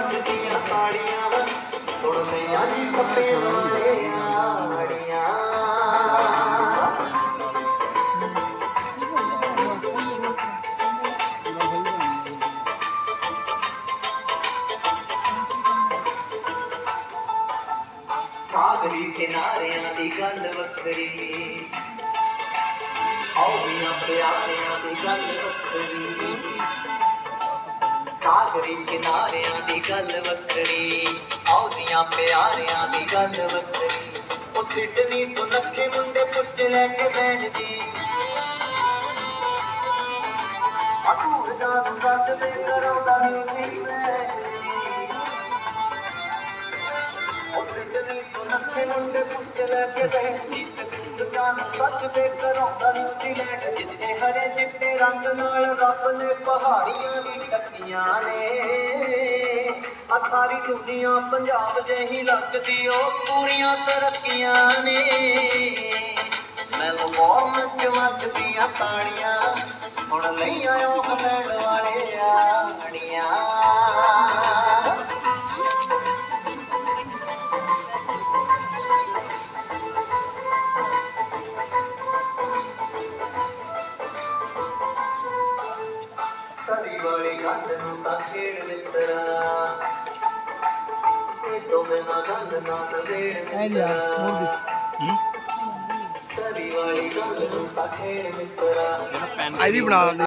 ਵੱਜਦੀਆਂ ਤਾੜੀਆਂ ਸੁਣਦੇ ਆ ਜੀ ਸੱਪੇ ਵਾਲੇ ਆੜੀਆਂ। ਸਾਗਰੀ ਕਿਨਾਰਿਆਂ ਦੀ ਗੱਲ ਵੱਖਰੀ, ਆਉਂਦੀਆਂ ਪਿਆਰਿਆਂ ਦੀ ਗੱਲ ਵੱਖਰੀ। ਸਾਗਰੀ ਕਿਨਾਰਿਆਂ ਦੀ ਗੱਲ ਵੱਖਰੀ ਆਉਂਦੀਆਂ ਪਿਆਰਿਆਂ ਦੀ ਗੱਲ ਵੱਖਰੀ। ਉਹ ਸਿੱਟਨੀ ਸੁਨੱਖੇ ਮੁੰਡੇ ਪੁੱਛ ਲੈ ਕੇ ਬੈਠਦੀ। ਅਕੂਰ ਦਾ ਦੱਸ ਦੇ ਕਰਾਉਂਦਾ ਨਹੀਂ ਸੀ ਉਹ ਸਿੱਧਨੀ ਸੁਨੱਖੇ ਮੁੰਡੇ ਪੁੱਛ ਲੈ ਕੇ ਬੈਠੀ ਤੇ ਸੂਰਜਾਂ ਨੂੰ ਸੱਚ ਦੇ ਕਰਾਉਂਦਾ ਨਿਊਜ਼ੀਲੈਂਡ ਜਿੱਥੇ ਹਰੇ ਚਿੱਟੇ ਰੰਗ ਨਾਲ ਰੱਬ ਨੇ ਪਹਾੜੀਆਂ ਵੀ ਢੱਕੀਆਂ ਨੇ। ਆ ਸਾਰੀ ਦੁਨੀਆ ਪੰਜਾਬ ਜਿਹੀ ਲੱਗਦੀ, ਉਹ ਪੂਰੀਆਂ ਤਰੱਕੀਆਂ ਨੇ। ਮੈਲਬੌਰਨ ਚ ਵੱਜਦੀਆਂ ਤਾੜੀਆਂ, ਸੁਣ ਲਈਆਂ ਉਹ ਲੈਣ ਸਰੀ ਵਾਲੀ ਗੱਲ ਨੂੰ ਤਾਂ ਖੇਡ ਮਿੱਤਰਾ ਇਹ ਤੋਂ ਬਿਨਾ ਗੱਲ ਨਾ ਨਵੇੜ ਮਿੱਤਰਾ ਸਰੀ